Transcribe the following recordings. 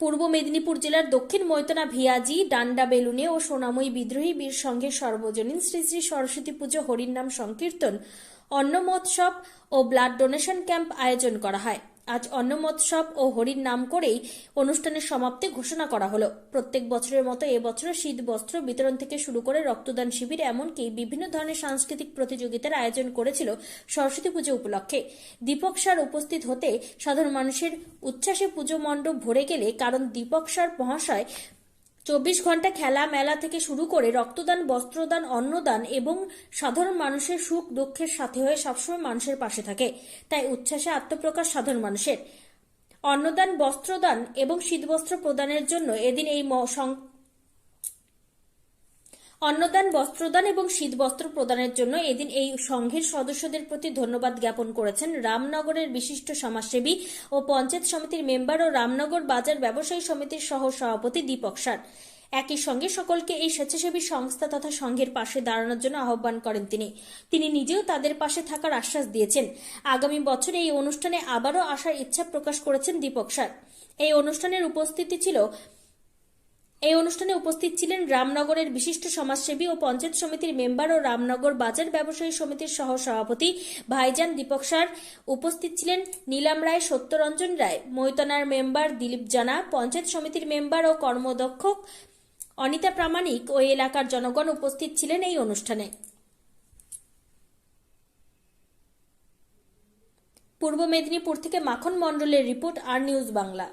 পূর্ব মেদিনীপুর জেলার দক্ষিণ ময়তনা ভিয়াজি, ডান্ডা বেলুনে ও সোনাময়ী বিদ্রোহী বীর সঙ্গে সর্বজনীন শ্রী শ্রী সরস্বতী পুজো হরিনাম সংকীর্তন অন্ন মহোৎসব ও ব্লাড ডোনেশন ক্যাম্প আয়োজন করা হয়। আজ অন্নমোৎসব ও হরির নাম করেই অনুষ্ঠানের সমাপ্তি ঘোষণা করা হলো। প্রত্যেক বছরের মতো এবছর শীত বস্ত্র বিতরণ থেকে শুরু করে রক্তদান শিবির এমনকি বিভিন্ন ধরনের সাংস্কৃতিক প্রতিযোগিতার আয়োজন করেছিল সরস্বতী পুজো উপলক্ষে। দীপক সার উপস্থিত হতে সাধারণ মানুষের উচ্ছ্বাসে পুজো মণ্ডপ ভরে গেলে কারণ দীপক সার মহাশয় চব্বিশ ঘণ্টা খেলা মেলা থেকে শুরু করে রক্তদান, বস্ত্রদান, অন্নদান এবং সাধারণ মানুষের সুখ দুঃখের সাথে হয়ে সবসময় মানুষের পাশে থাকে। তাই উচ্ছ্বাসে আত্মপ্রকাশ সাধারণ মানুষের। অন্নদান, বস্ত্রদান এবং শীতবস্ত্র প্রদানের জন্য এদিন এই অন্নদান, বস্ত্রদান এবং শীতবস্ত্র প্রদানের জন্য এদিন এই সংঘের সদস্যদের প্রতি ধন্যবাদ জ্ঞাপন করেছেন রামনগরের বিশিষ্ট সমাজসেবী ও পঞ্চায়েত সমিতির মেম্বার ও রামনগর বাজার ব্যবসায়ী সমিতির সহ সভাপতি দীপক সার। একই সঙ্গে সকলকে এই স্বেচ্ছাসেবী সংস্থা তথা সংঘের পাশে দাঁড়ানোর জন্য আহ্বান করেন তিনি। তিনি নিজেও তাদের পাশে থাকার আশ্বাস দিয়েছেন। আগামী বছর এই অনুষ্ঠানে আবারও আসার ইচ্ছা প্রকাশ করেছেন দীপক সার। এই অনুষ্ঠানের উপস্থিতি ছিল এই অনুষ্ঠানে উপস্থিত ছিলেন রামনগরের বিশিষ্ট সমাজসেবী ও পঞ্চায়েত সমিতির মেম্বার ও রামনগর বাজার ব্যবসায়ী সমিতির সহ সভাপতি ভাইজান দীপক সার। উপস্থিত ছিলেন নীলাম রায়, সত্যরঞ্জন রায়, মৈতনার মেম্বার দিলীপ জানা, পঞ্চায়েত সমিতির মেম্বার ও কর্মদক্ষ অনিতা প্রামাণিক ও এলাকার জনগণ উপস্থিত ছিলেন এই অনুষ্ঠানে। পূর্ব মেদিনীপুর থেকে মাখন মণ্ডলের রিপোর্ট আর নিউজ বাংলা।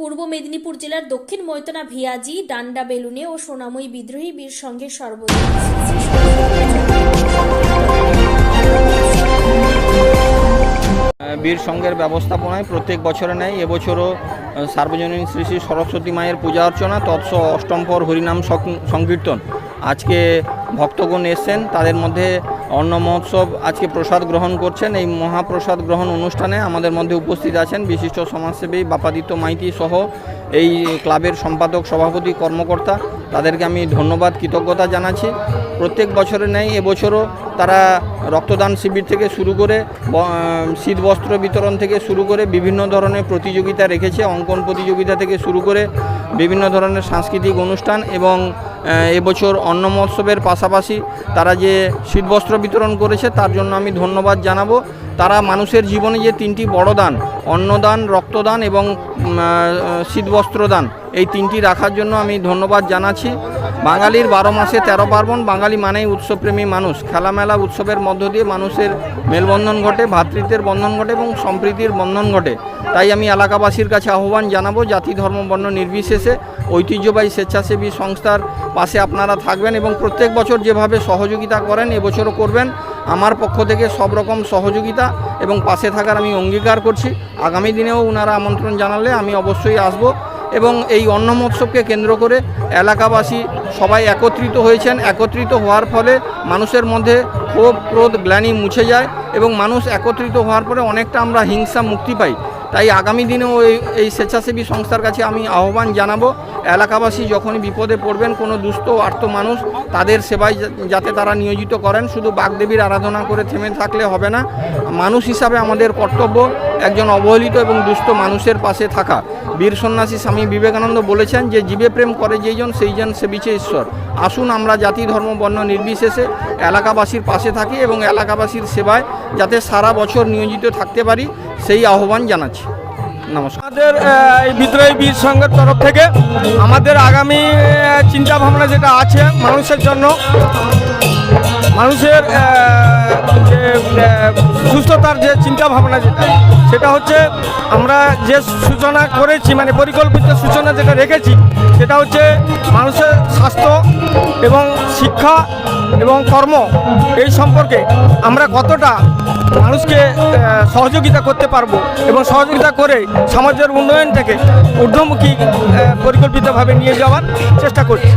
পূর্ব মেদিনীপুর জেলার দক্ষিণ মৈতনা ভিয়াজি, ডান্ডা বেলুনে ও সোনাময়ী বিদ্রোহী বীর শ্রী বীর সংঘের ব্যবস্থাপনায় প্রত্যেক বছরে নেয় এবছরও সার্বজনীন শ্রী শ্রী সরস্বতী মায়ের পূজা অর্চনা, তৎস অষ্টম পর হরিনাম সংকীর্তন। আজকে ভক্তগণ এসছেন, তাদের মধ্যে অন্ন মহোৎসব আজকে প্রসাদ গ্রহণ করছেন। এই মহাপ্রসাদ গ্রহণ অনুষ্ঠানে আমাদের মধ্যে উপস্থিত আছেন বিশিষ্ট সমাজসেবী বাপাদিত্য মাইতি সহ এই ক্লাবের সম্পাদক সভাপতি কর্মকর্তা। তাদেরকে আমি ধন্যবাদ কৃতজ্ঞতা জানাচ্ছি। প্রত্যেক বছরে নেই এবছরও তারা রক্তদান শিবির থেকে শুরু করে ব- আহ, শীত বস্ত্র বিতরণ থেকে শুরু করে বিভিন্ন ধরনের প্রতিযোগিতা রেখেছে অঙ্কন প্রতিযোগিতা থেকে শুরু করে বিভিন্ন ধরনের সাংস্কৃতিক অনুষ্ঠান এবং এবছর অন্ন মহোৎসবের পাশাপাশি তারা যে শীতবস্ত্র বিতরণ করেছে, তার জন্য আমি ধন্যবাদ জানাব। তারা মানুষের জীবনে যে তিনটি বড় দান, অন্নদান, রক্তদান এবং শীতবস্ত্র দান, এই তিনটি রাখার জন্য আমি ধন্যবাদ জানাচ্ছি। বাঙালির বারো মাসে তেরো পার্বণ, বাঙালি মানেই উৎসবপ্রেমী মানুষ। খেলামেলা উৎসবের মধ্য দিয়ে মানুষের মেলবন্ধন ঘটে ভ্রাতৃত্বের বন্ধন ঘটে এবং সম্প্রীতির বন্ধন ঘটে। তাই আমি এলাকাবাসীর কাছে আহ্বান জানাব, জাতি, ধর্ম, বর্ণ নির্বিশেষে ঐতিহ্যবাহী স্বেচ্ছাসেবী সংস্থার পাশে আপনারা থাকবেন এবং প্রত্যেক বছর যেভাবে সহযোগিতা করেন, এবছরও করবেন। আমার পক্ষ থেকে সব রকম সহযোগিতা এবং পাশে থাকার আমি অঙ্গীকার করছি। আগামী দিনেও ওনারা আমন্ত্রণ জানালে আমি অবশ্যই আসব এবং এই অন্ন মহোৎসবকে কেন্দ্র করে এলাকাবাসী সবাই একত্রিত হয়েছেন। একত্রিত হওয়ার ফলে মানুষের মধ্যে ক্ষোভ, ক্রোধ, গ্লানি মুছে যায় এবং মানুষ একত্রিত হওয়ার পরে অনেকটা আমরা হিংসা মুক্তি পাই। তাই আগামী দিনেও এই এই স্বেচ্ছাসেবী সংস্থার কাছে আমি আহ্বান জানাব এলাকাবাসী যখনই বিপদে পড়বেন, কোনো দুস্থ আর্থ মানুষ তাদের সেবায় যাতে তারা নিয়োজিত করেন। শুধু বাগদেবীর আরাধনা করে থেমে থাকলে হবে না, মানুষ হিসাবে আমাদের কর্তব্য একজন অবহেলিত এবং দুস্থ মানুষের পাশে থাকা। বীর সন্ন্যাসী স্বামী বিবেকানন্দ বলেছেন যে, জীবে প্রেম করে যেইজন সেইজন সেবিছে ঈশ্বর। আসুন আমরা জাতি, ধর্ম, বর্ণ নির্বিশেষে এলাকাবাসীর পাশে থাকি এবং এলাকাবাসীর সেবায় যাতে সারা বছর নিয়োজিত থাকতে পারি, সেই আহ্বান জানাচ্ছি। নমস্কার। আমাদের এই বিদ্রোহী বীর সংঘের তরফ থেকে আমাদের আগামী চিন্তা ভাবনা যেটা আছে মানুষের জন্য মানুষের যে সুস্থতার যে চিন্তা ভাবনা যেটা, সেটা হচ্ছে আমরা যে সূচনা করেছি মানে পরিকল্পিত সূচনা যেটা রেখেছি, সেটা হচ্ছে মানুষের স্বাস্থ্য এবং শিক্ষা এবং কর্ম এই সম্পর্কে আমরা কতটা মানুষকে সহযোগিতা করতে পারব এবং সহযোগিতা করে সমাজের উন্নয়নটাকে ঊর্ধ্বমুখী পরিকল্পিতভাবে নিয়ে যাওয়ার চেষ্টা করছি।